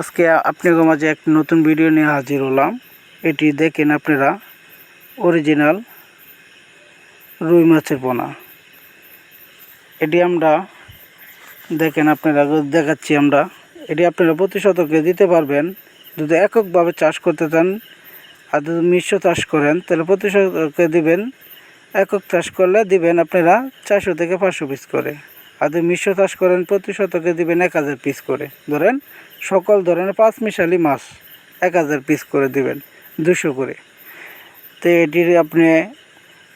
আজকে আপনাদের মাঝে এক নতুন ভিডিও নিয়ে হাজির হলাম। এটি দেখেন আপনারা অরিজিনাল রুই মাছের পোনা। এটি আমরা, দেখেন আপনারা, দেখাচ্ছি আমরা। এটি আপনারা প্রতি শতকে দিতে পারবেন। যদি এককভাবে চাষ করতে চান, আর যদি মিশ্র চাষ করেন, তাহলে প্রতি শতকে দিবেন। একক চাষ করলে দিবেন আপনারা চারশো থেকে পাঁচশো পিস করে। যদি মিশ্র চাষ করেন, প্রতি শতকে দিবেন এক হাজার পিস করে। ধরেন, সকল ধরনের পাঁচ মিশালি মাছ এক হাজার পিস করে দিবেন, দুশো করে। তো এটির আপনি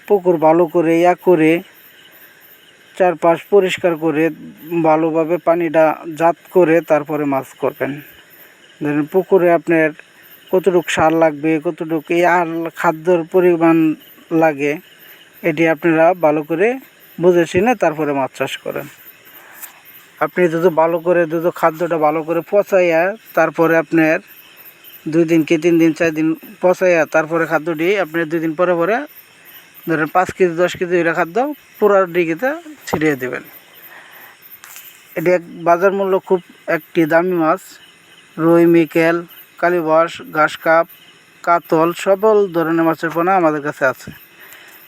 পুকুর ভালো করে, ইয়া করে, চারপাশ পরিষ্কার করে, ভালোভাবে পানিটা জাত করে তারপরে মাছ করবেন। ধরেন, পুকুরে আপনার কতটুক সার লাগবে, কতটুক এই আর খাদ্যর পরিমাণ লাগে, এটি আপনারা ভালো করে বুঝে শুনে তারপরে মাছ চাষ করেন। আপনি যদি ভালো করে, যদি খাদ্যটা ভালো করে পচাইয়া তারপরে আপনার দুই দিন কি তিন দিন, চার দিন পচাইয়া তারপরে খাদ্যটি আপনি দুই দিন পরে পরে ধরেন পাঁচ কেজি, দশ কেজি এটা খাদ্য পুরো ডিগিতে ছিটিয়ে দেবেন। এটি এক বাজার মূল্য খুব একটি দামি মাছ। রুই, মিকেল, কালীবাস, ঘাস কাপ, কাতল সকল ধরনের মাছের পোনা আমাদের কাছে আছে।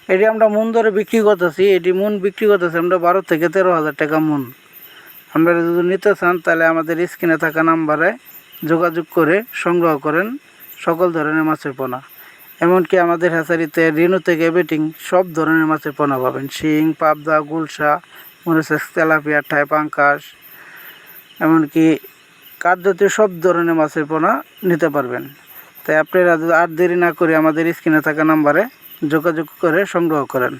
এটি আমরা মন ধরে বিক্রি করতেছি, এটি মন বিক্রি করতেছি, আমরা বারো থেকে তেরো হাজার টাকা মন। আপনারা যদি নিতে চান, তাহলে আমাদের স্ক্রিনে থাকা নাম্বারে যোগাযোগ করে সংগ্রহ করেন সকল ধরনের মাছের পোনা। এমনকি আমাদের হ্যাচারিতে রেণু থেকে বেটিং সব ধরনের মাছের পোনা পাবেন। শিং, পাবদা, গুলশা, মরিচাস, তেলাপিয়া ঠায় পাঙ্কাশ, এমনকি কাঠ জাতীয় সব ধরনের মাছের পোনা নিতে পারবেন। তাই আপনারা আর দেরি না করে আমাদের স্ক্রিনে থাকা নাম্বারে যোগাযোগ করে সংগ্রহ করেন।